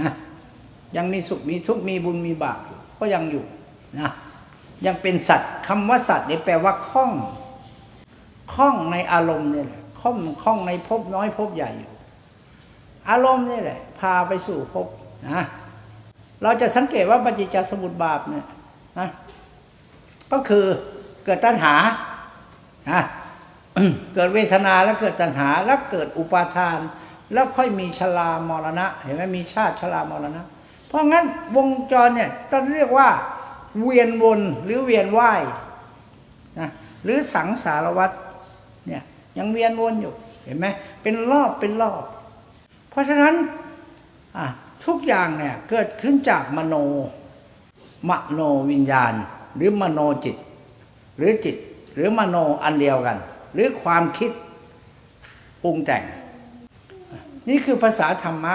นะยังมีสุขมีทุกข์มีบุญมีบาปอยู่ก็ยังอยู่นะยังเป็นสัตว์คำว่าสัตว์นี่แปลว่าคล้องคล้องในอารมณ์นี่แหละคล้องคล้องในภพน้อยภพใหญ่อยู่ อารมณ์นี่แหละ พาไปสู่ภพนะเราจะสังเกตว่าปฏิจจสมุปบาทเนี่ยนะก็คือเกิดตัณหานะเกิดเวทนาแล้วเกิดตัณหาแล้วเกิดอุปาทาน แล้วค่อยมีชรามรณะ เห็นไหมมีชาติชรามรณะ เพราะงั้นวงจรเนี่ยต้องเรียกว่า เวียนวนหรือเวียนว่ายนะหรือสังสารวัฏเนี่ยยังเวียนวนอยู่เห็นไหมเป็นรอบเป็นรอบ เพราะฉะนั้นทุกอย่างเนี่ยเกิดขึ้นจากมโนมโนวิญญาณ หรือมโนจิต หรือจิต หรือมโนอันเดียวกัน หรือความคิดปรุงแต่ง นี่คือภาษาธรรมะ